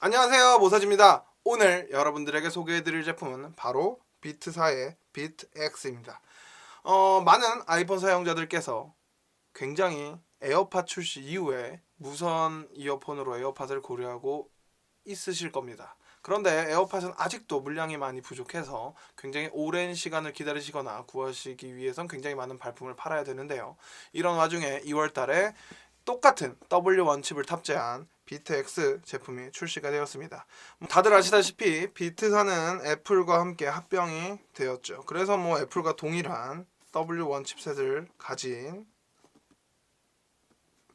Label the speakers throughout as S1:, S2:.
S1: 안녕하세요 모사지입니다. 오늘 여러분들에게 소개해드릴 제품은 바로 비트사의 비트X입니다. 어, 많은 아이폰 사용자들께서 굉장히 에어팟 출시 이후에 무선 이어폰으로 에어팟을 고려하고 있으실 겁니다. 그런데 에어팟은 아직도 물량이 많이 부족해서 굉장히 오랜 시간을 기다리시거나 구하시기 위해선 굉장히 많은 발품을 팔아야 되는데요. 이런 와중에 2월 달에 똑같은 W1 칩을 탑재한 비트X 제품이 출시가 되었습니다. 다들 아시다시피 비트사는 애플과 함께 합병이 되었죠. 그래서 뭐 애플과 동일한 W1 칩셋을 가진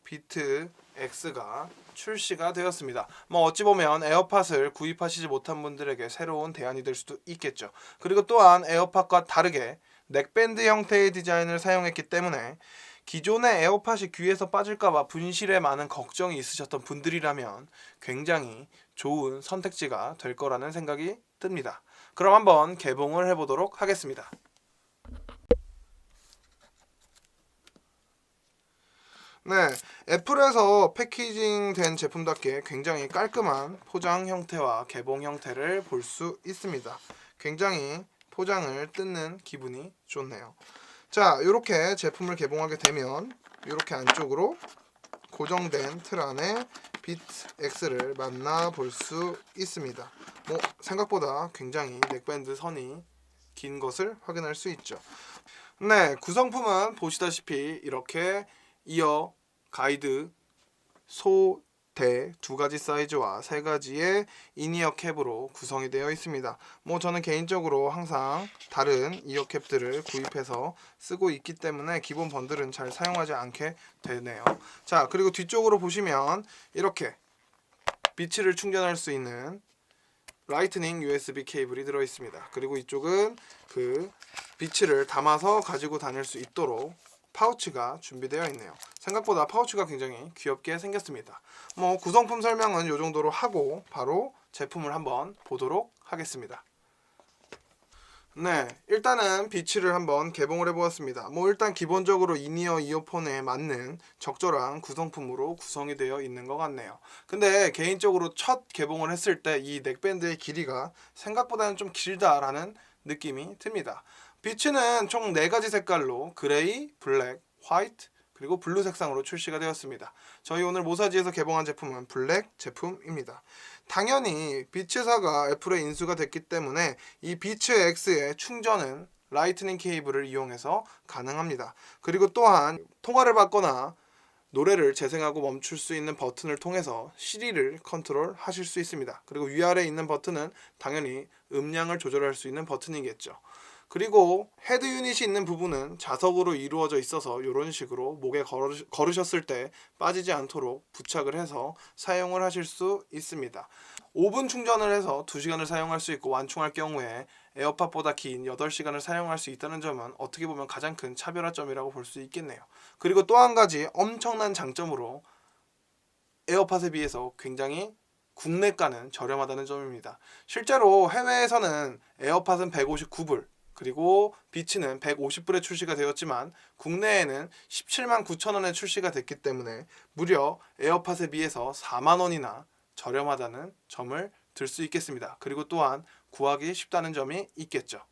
S1: 비트X가 출시가 되었습니다. 뭐 어찌 보면 에어팟을 구입하시지 못한 분들에게 새로운 대안이 될 수도 있겠죠. 그리고 또한 에어팟과 다르게 넥밴드 형태의 디자인을 사용했기 때문에 기존의 에어팟이 귀에서 빠질까봐 분실에 많은 걱정이 있으셨던 분들이라면 굉장히 좋은 선택지가 될 거라는 생각이 듭니다. 그럼 한번 개봉을 해보도록 하겠습니다. 네, 애플에서 패키징 된 제품답게 굉장히 깔끔한 포장 형태와 개봉 형태를 볼 수 있습니다. 굉장히 포장을 뜯는 기분이 좋네요. 자, 이렇게 제품을 개봉하게 되면 이렇게 안쪽으로 고정된 틀 안에 비트 X를 만나 볼 수 있습니다. 뭐 생각보다 굉장히 넥밴드 선이 긴 것을 확인할 수 있죠. 네, 구성품은 보시다시피 이렇게 이어 가이드 소 대 두 가지 사이즈와 세 가지의 인이어 캡으로 구성이 되어 있습니다. 뭐 저는 개인적으로 항상 다른 이어 캡들을 구입해서 쓰고 있기 때문에 기본 번들은 잘 사용하지 않게 되네요. 자, 그리고 뒤쪽으로 보시면 이렇게 비치를 충전할 수 있는 라이트닝 USB 케이블이 들어 있습니다. 그리고 이쪽은 그 비치를 담아서 가지고 다닐 수 있도록 파우치가 준비되어 있네요. 생각보다 파우치가 굉장히 귀엽게 생겼습니다. 뭐 구성품 설명은 이 정도로 하고 바로 제품을 한번 보도록 하겠습니다. 네, 일단은 비치를 한번 개봉을 해보았습니다. 뭐 일단 기본적으로 인이어 이어폰에 맞는 적절한 구성품으로 구성이 되어 있는 것 같네요. 근데 개인적으로 첫 개봉을 했을 때 이 넥밴드의 길이가 생각보다는 좀 길다라는 느낌이 듭니다. 비치는 총 4가지 색깔로 그레이, 블랙, 화이트, 그리고 블루 색상으로 출시가 되었습니다. 저희 오늘 모사지에서 개봉한 제품은 블랙 제품입니다. 당연히 비츠사가 애플에 인수가 됐기 때문에 이 비츠 X의 충전은 라이트닝 케이블을 이용해서 가능합니다. 그리고 또한 통화를 받거나 노래를 재생하고 멈출 수 있는 버튼을 통해서 시리를 컨트롤 하실 수 있습니다. 그리고 위아래에 있는 버튼은 당연히 음량을 조절할 수 있는 버튼이겠죠. 그리고 헤드 유닛이 있는 부분은 자석으로 이루어져 있어서 이런 식으로 목에 걸으, 걸으셨을 때 빠지지 않도록 부착을 해서 사용을 하실 수 있습니다. 5분 충전을 해서 2시간을 사용할 수 있고 완충할 경우에 에어팟보다 긴 8시간을 사용할 수 있다는 점은 어떻게 보면 가장 큰 차별화점이라고 볼 수 있겠네요. 그리고 또 한 가지 엄청난 장점으로 에어팟에 비해서 굉장히 국내가는 저렴하다는 점입니다. 실제로 해외에서는 에어팟은 159불, 그리고 비치는 150불에 출시가 되었지만 국내에는 17만 9천 원에 출시가 됐기 때문에 무려 에어팟에 비해서 4만 원이나 저렴하다는 점을 들 수 있겠습니다. 그리고 또한 구하기 쉽다는 점이 있겠죠.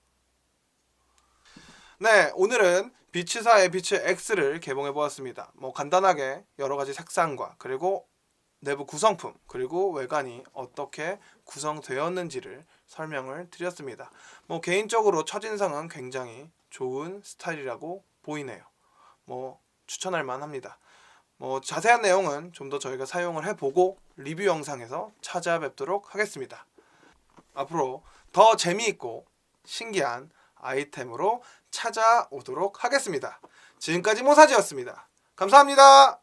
S1: 네, 오늘은 비치사의 비치 X를 개봉해 보았습니다. 뭐 간단하게 여러 가지 색상과 그리고 내부 구성품 그리고 외관이 어떻게 구성되었는지를 설명을 드렸습니다. 뭐 개인적으로 첫인상은 굉장히 좋은 스타일이라고 보이네요. 뭐 추천할 만합니다. 뭐 자세한 내용은 좀 더 저희가 사용을 해보고 리뷰 영상에서 찾아뵙도록 하겠습니다. 앞으로 더 재미있고 신기한 아이템으로 찾아오도록 하겠습니다. 지금까지 모사지였습니다. 감사합니다.